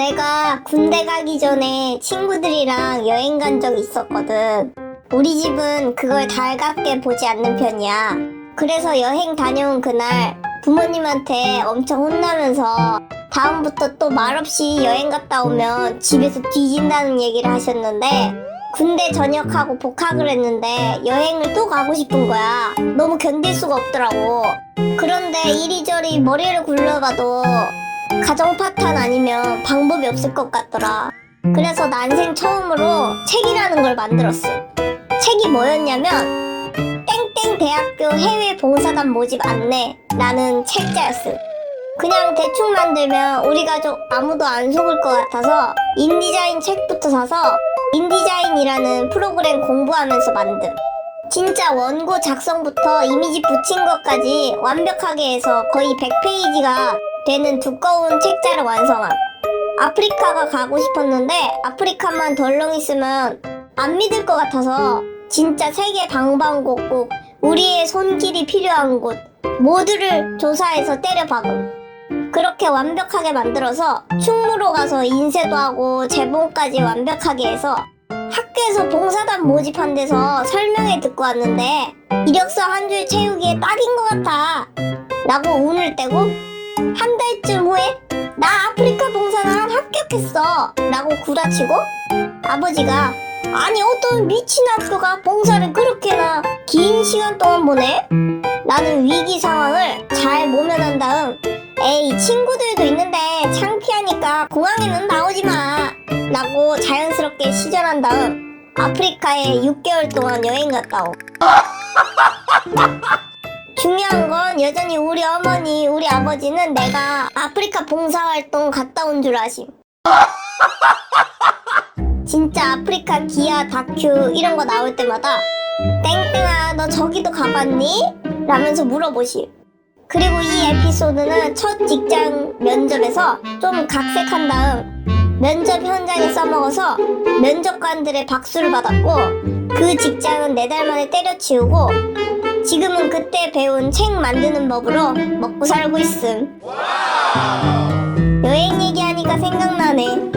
내가 군대 가기 전에 친구들이랑 여행 간 적이 있었거든. 우리 집은 그걸 달갑게 보지 않는 편이야. 그래서 여행 다녀온 그날 부모님한테 엄청 혼나면서 다음부터 또 말없이 여행 갔다 오면 집에서 뒤진다는 얘기를 하셨는데 군대 전역하고 복학을 했는데 여행을 또 가고 싶은 거야. 너무 견딜 수가 없더라고. 그런데 이리저리 머리를 굴려봐도 가정 파탄 아니면 방법이 없을 것 같더라. 그래서 난생 처음으로 책이라는 걸 만들었어. 책이 뭐였냐면 땡땡 대학교 해외 봉사단 모집 안내라는 책자였어. 그냥 대충 만들면 우리 가족 아무도 안 속을 것 같아서 인디자인 책부터 사서 인디자인이라는 프로그램 공부하면서 만듦. 진짜 원고 작성부터 이미지 붙인 것까지 완벽하게 해서 거의 100페이지가 되는 두꺼운 책자를 완성함. 아프리카가 가고 싶었는데 아프리카만 덜렁 있으면 안 믿을 것 같아서 진짜 세계 방방곡곡 우리의 손길이 필요한 곳 모두를 조사해서 때려 박음. 그렇게 완벽하게 만들어서 충무로 가서 인쇄도 하고 재봉까지 완벽하게 해서 학교에서 봉사단 모집한 데서 설명회 듣고 왔는데 이력서 한 줄 채우기에 딱인 것 같아 라고 운을 떼고 한 달쯤 후에 나 아프리카 봉사단 합격했어. 라고 구라치고 아버지가 아니 어떤 미친 학교가 봉사를 그렇게나 긴 시간 동안 보내? 나는 위기 상황을 잘 모면한 다음 에이 친구들도 있는데 창피하니까 공항에는 나오지 마. 라고 자연스럽게 시전한 다음 아프리카에 6개월 동안 여행 갔다 오 중요한 건 여전히 우리 어머니 우리 아버지는 내가 아프리카 봉사활동 갔다 온 줄 아심 진짜 아프리카 기아 다큐 이런 거 나올 때마다 땡땡아 너 저기도 가봤니? 라면서 물어보시 그리고 이 에피소드는 첫 직장 면접에서 좀 각색한 다음 면접 현장에 써먹어서 면접관들의 박수를 받았고 그 직장은 네 달 만에 때려치우고 배운 책 만드는 법으로 먹고 살고 있음. 여행 얘기하니까 생각나네